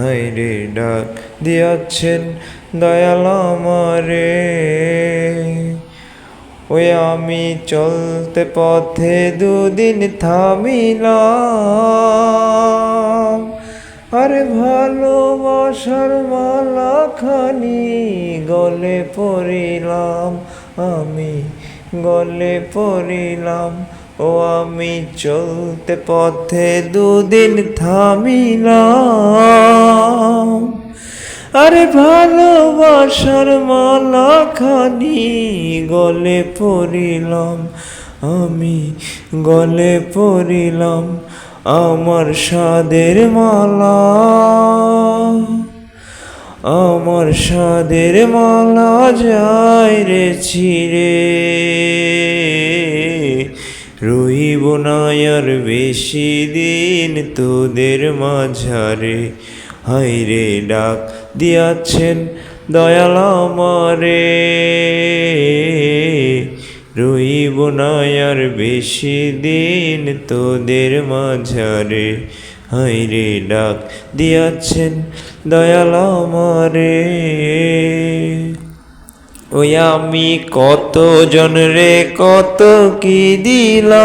হাইরে ডাক দিয়াছেন দয়াল আমারে। ওই আমি চলতে পথে দুদিন থামিলাম। আরে ভালোবাসার মালা খানি গলে পড়িলাম। আমি গলে পড়িলাম। ও আমি চলতে পথে দুদিন থামিলাম। আরে ভালোবাসার মালা খানি গলে পড়িলাম, আমি গলে পড়িলাম আমার সাদের মালা। আমার সাদের মালা যায় রে ছিড়ে। আর বেশি দিন তোদের মাঝারে। হাইরে ডাক দিয়াছেন দয়াল আমারে। রইব বেশি দিন তোদের মাঝারে। হাইরে ডাক দিয়াছেন দয়াল আমারে। ওই আমি কত জন রে, কত কি দিলাম?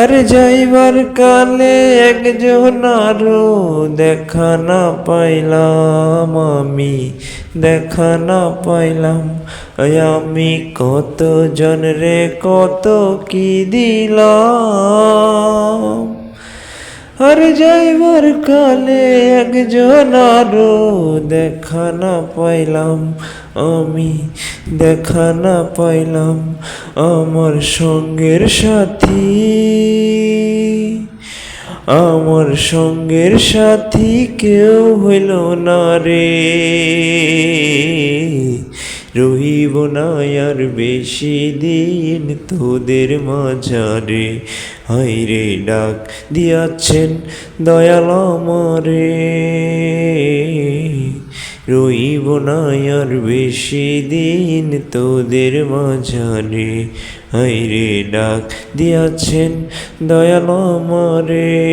আরে যাইবার কালে একজন আরও দেখা না পাইলাম, আমি দেখা না পাইলাম। ওই আমি কত জন রে, কত কি দিলাম? আর যাইবার কালে একজন আরও দেখা না পাইলাম, আমি দেখা না পাইলাম আমার সঙ্গের সাথী। আমার সঙ্গের সাথী কেউ হইল না রে। রহিব না আর বেশি দিন তোদের মাঝারে। হাইরে ডাক দিয়াছেন দয়াল আমারে। রইব না আর বেশি দিন তোদের মাঝারে। হাইরে ডাক দিয়াছেন দয়াল আমারে।